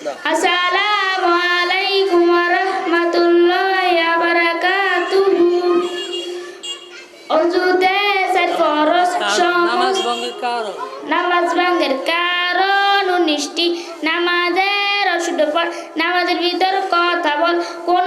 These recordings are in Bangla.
আসসালামু আলাইকুম ওয়া রাহমাতুল্লাহি ওয়া বারাকাতুহু অজুতে সাত ফরজ নামাজ ভঙ্গের কারণ। নামাজ ভাঙ্গের কারণ উনিশটি। নামাজের অশুদ্ধ নামাজের ভিতর কথা বল। কোন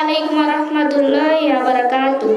আলাইকুম রহমতুল্লাহ বারকাতু